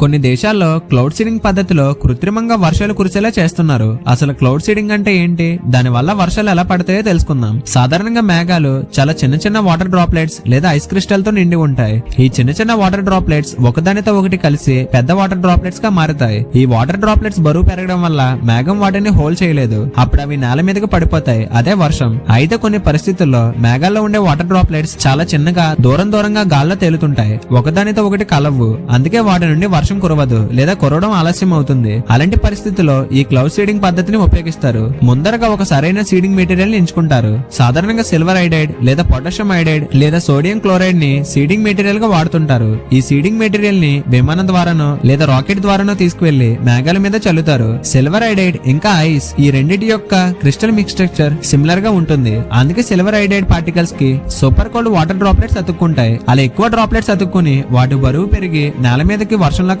కొన్ని దేశాల్లో cloud seeding పద్ధతిలో కృత్రిమంగా వర్షాలు కురిసేలా చేస్తున్నారు. అసలు క్లౌడ్ సీడింగ్ అంటే ఏంటి? దాని వల్ల వర్షాలు ఎలా పడతాయో తెలుసుకుందాం. సాధారణంగా మేఘాలు చాలా చిన్న చిన్న వాటర్ డ్రాప్లెట్స్ లేదా ఐస్ క్రిస్టల్తో నిండి ఉంటాయి. ఈ చిన్న చిన్న వాటర్ డ్రాప్లెట్స్ ఒకదానితో ఒకటి కలిసి పెద్ద వాటర్ డ్రాప్లెట్స్గా మారుతాయి. ఈ వాటర్ డ్రాప్లెట్స్ బరువు పెరగడం వల్ల మేఘం వాటిని హోల్డ్ చేయలేదు. అప్పుడు అవి నేల మీదకి పడిపోతాయి. అదే వర్షం. అయితే కొన్ని పరిస్థితుల్లో మేఘాల్లో ఉండే వాటర్ డ్రాప్లెట్స్ చాలా చిన్నగా దూరం దూరంగా గాల్లో తేలుతుంటాయి. ఒకదానితో ఒకటి కలవు. అందుకే వాటి నుండి వర్షం కురవదు లేదా కురవడం ఆలస్యం అవుతుంది. అలాంటి పరిస్థితుల్లో ఈ క్లౌడ్ సీడింగ్ పద్ధతిని ఉపయోగిస్తారు. ముందరగా ఒక సరైన సీడింగ్ మెటీరియల్ ఎంచుకుంటారు. సాధారణంగా సిల్వర్ ఐడైడ్ లేదా పొటాషియం ఐడైడ్ లేదా సోడియం క్లోరైడ్ని సీడింగ్ మెటీరియల్గా వాడుతుంటారు. ఈ సీడింగ్ మెటీరియల్ని విమానం ద్వారానో లేదా రాకెట్ ద్వారానో తీసుకువెళ్ళి మేఘాల మీద చల్లుతారు. సిల్వర్ ఐడైడ్ ఇంకా ఐస్ ఈ రెండింటి యొక్క క్రిస్టల్ మిక్స్ స్ట్రక్చర్ సిమిలర్గా ఉంటుంది. అందుకే సిల్వర్ ఐడైడ్ పార్టికల్స్కి సూపర్ కోల్డ్ వాటర్ డ్రాప్లెట్స్ అతుక్కుంటాయి. అలా ఎక్కువ డ్రాప్లెట్స్ అతుక్కుని వాటి బరువు పెరిగి నేల మీదకి వర్షంలో